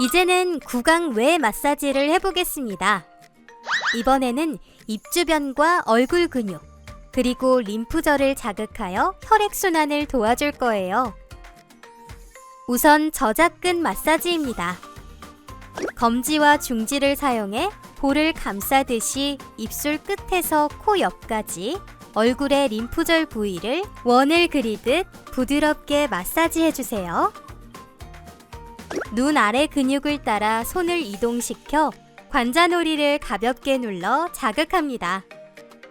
이제는 구강 외 마사지를 해보겠습니다. 이번에는 입 주변과 얼굴 근육, 그리고 림프절을 자극하여 혈액순환을 도와줄 거예요. 우선 저작근 마사지입니다. 검지와 중지를 사용해 볼을 감싸듯이 입술 끝에서 코 옆까지 얼굴의 림프절 부위를 원을 그리듯 부드럽게 마사지 해주세요. 눈 아래 근육을 따라 손을 이동시켜 관자놀이를 가볍게 눌러 자극합니다.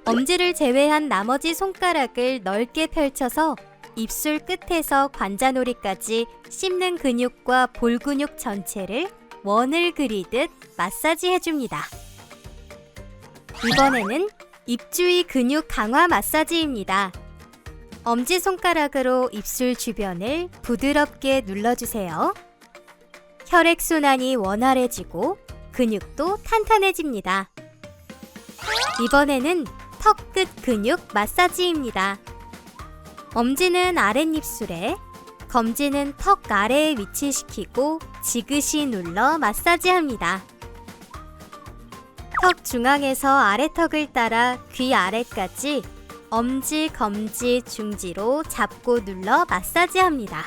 엄지를 제외한 나머지 손가락을 넓게 펼쳐서 입술 끝에서 관자놀이까지 씹는 근육과 볼 근육 전체를 원을 그리듯 마사지 해줍니다. 이번에는 입주위 근육 강화 마사지입니다. 엄지손가락으로 입술 주변을 부드럽게 눌러주세요. 혈액순환이 원활해지고 근육도 탄탄해집니다. 이번에는 턱끝 근육 마사지입니다. 엄지는 아랫입술에, 검지는 턱 아래에 위치시키고 지그시 눌러 마사지합니다. 턱 중앙에서 아래턱을 따라 귀 아래까지 엄지, 검지, 중지로 잡고 눌러 마사지합니다.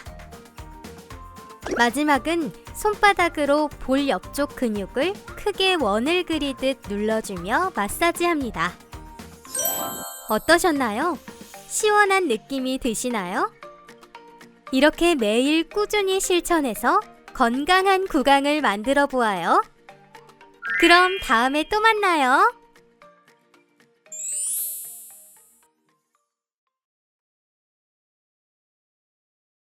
마지막은 손바닥으로 볼 옆쪽 근육을 크게 원을 그리듯 눌러주며 마사지합니다. 어떠셨나요? 시원한 느낌이 드시나요? 이렇게 매일 꾸준히 실천해서 건강한 구강을 만들어 보아요. 그럼 다음에 또 만나요.